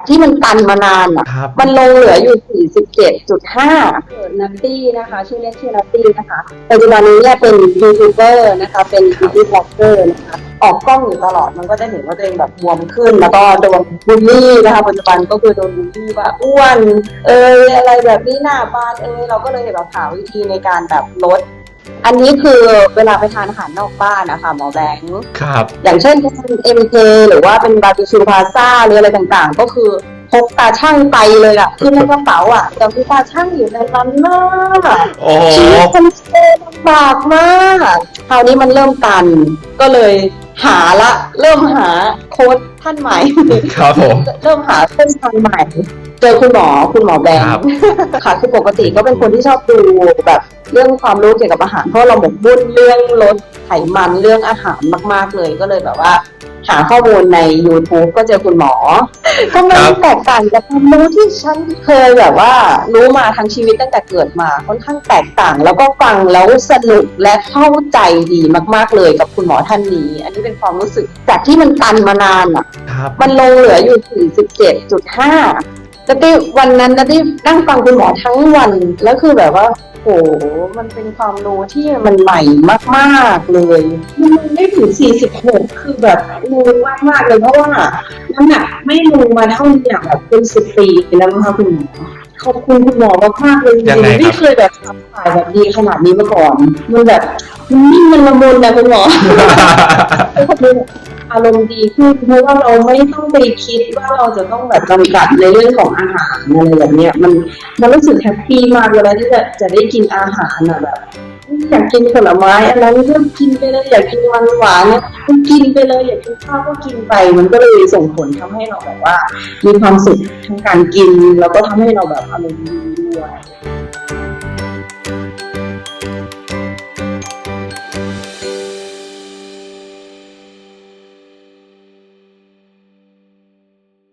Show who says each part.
Speaker 1: จากที่มันตันมานานอะ
Speaker 2: ครับ
Speaker 1: มันลงเหลืออยู่ 47.5 เกิดนัตตี้นะคะ ชื่อเล่นชื่อนัตตี้นะคะ ปัจจุบันนี้เนี่ยเป็นยูทูบเบอร์นะคะ เป็นบิวตี้บล็อกเกอร์นะคะ ออกกล้องอยู่ตลอด มันก็จะเห็นว่าตัวเองแบบบวมขึ้น แล้วก็โดนบูลลี่นะคะ ปัจจุบันก็คือโดนบูลลี่ว่าอ้วน เอยอะไรแบบนี้หน้าบานเอยเราก็เลยแบบหาวิธีในการแบบลด อันนี้คือเวลาไปทานอาหารนอกบ้านนะคะหมอแบงค์
Speaker 2: ครับ
Speaker 1: อย่างเช่นเป็นเอ็มเคหรือว่าเป็นบาร์บีคิวพาซ่าหรืออะไรต่างๆ ก็คือพกตาช่างไปเลยอะคือในกระเป๋าอะแต่มีตาช่างอยู่ในนั้นมาก
Speaker 2: โอ้
Speaker 1: ชีวิ ตมันเอลำบากมากคราวนี้มันเริ่มตัน ก็เลยหาละ เริ่มหาโค้ดท่านใหม่
Speaker 2: ครับผม
Speaker 1: เริ่มหาเส้นทางใหม่ เจอคุณหมอคุณหมอแบง
Speaker 2: ครับ
Speaker 1: ค์ค่ะคือปกติก็เป็นคนที่ชอบดูแบบเรื่องความรู้เกี่ยวกับอาหารเพราะเราหมกมุ่นเรื่องลดไขมันเรื่องอาหารมาก ๆเลยก็เลยแบบว่า หาข้อมูลใน YouTube ก็เจอคุณหมอ ก็ไม่แตกต่างจากความรู้ที่ฉันเคยแบบว่า รู้มาทั้งชีวิตตั้งแต่เกิดมา ค่อนข้างแตกต่าง แล้วก็ฟังแล้วสนุกและเข้าใจดีมาก ๆเลยกับคุณหมอท่านนี้ อันนี้เป็นความรู้สึกจากที่มันตันมานานอะ มันลงเหลืออยู่ถึง17.5 นัตตี้วันนั้นนัตตี้นั่งฟังคุณหมอทั้งวัน แล้วคือแบบว่าโหมันเป็นความรู้ที่มันใหม่มากๆเลยมันไม่ถึง 46 คือแบบงงมากๆเลยเพราะว่าน้ำหนักไม่ลงมาเท่านี้แบบเป็นสิบปีแล้วนะคะคุณหมอขอบคุณคุณหมอมากๆเลยจริงไม่เคยแบบทำสายแบบดีขนาดนี้มาก่อน มันแบบ นนิ่งมันละมุนนะคุณหมอก็คืออารมณ์ดีขึ้นเพราะว่าเราไม่ต้องไปคิดว่าเราจะต้องแบบจำกัดในเรื่องของอาหารอะไรแบบเนี้ยมันมันรู้สึกแฮปปี้มากเวลาที่จะจะได้กินอาหารอะแบบอยากกินผลไม้อะไรก็กินไปเลยอยากกินมันหวานเนี่ยก็กินไปเลยอยากกินข้าวก็กินไป มันก็เลยส่งผลทำให้เราแบบว่า มีความสุขทั้งการกินแล้วก็ทำให้เราแบบอารมณ์ดีด้วย